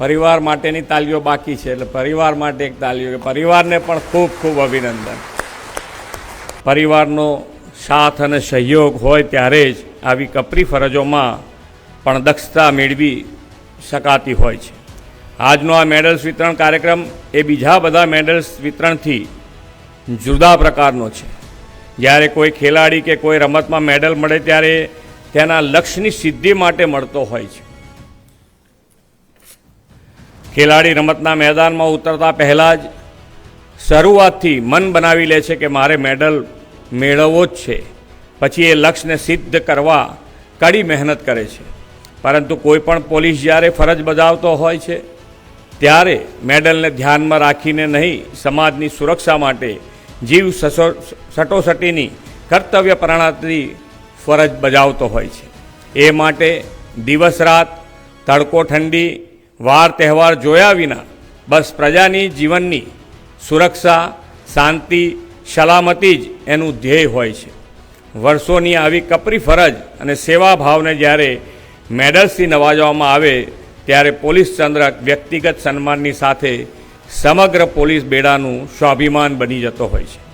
પરિવાર માટેની તાલીઓ બાકી છે, એટલે પરિવાર માટે એક તાલીઓ કે પરિવારને પણ ખૂબ ખૂબ અભિનંદન. પરિવારનો સાથ અને સહયોગ હોય ત્યારે જ આવી કપરી ફરજોમાં પણ દક્ષતા મેળવી શકાતી હોય છે. આજનો આ મેડલ્સ વિતરણ કાર્યક્રમ એ બીજા બધા મેડલ્સ વિતરણથી જુદા પ્રકારનો છે. જ્યારે કોઈ ખેલાડી કે કોઈ રમતમાં મેડલ મળે ત્યારે તેના લક્ષ્યની સિદ્ધિ માટે મળતો હોય છે. ખેલાડી રમતના મેદાનમાં ઉતરતા પહેલાં જ શરૂઆતથી મન બનાવી લે છે કે મારે મેડલ મેળવવો જ છે. પછી એ લક્ષ્યને સિદ્ધ કરવા કડી મહેનત કરે છે. પરંતુ કોઈ પણ પોલીસ જ્યારે ફરજ બજાવતો હોય છે, ત્યારે મેડલને ધ્યાનમાં રાખીને નહીં, સમાજની સુરક્ષા માટે જીવ સટોસટીની કર્તવ્ય પ્રણાતી ફરજ બજાવતો હોય છે. એ માટે દિવસ રાત તડકો ઠંડી વાર તહેવાર જોયા વિના બસ પ્રજાની જીવનની સુરક્ષા, શાંતિ, સલામતી જ એનું ધ્યેય હોય છે. વર્ષોની આવી કપરી ફરજ અને સેવાભાવને જ્યારે મેડલ્સથી નવાજવામાં આવે, ત્યારે પોલીસ ચંદ્રક વ્યક્તિગત સન્માનની સાથે સમગ્ર પોલીસ બેડાનું સ્વાભિમાન બની જતો હોય છે.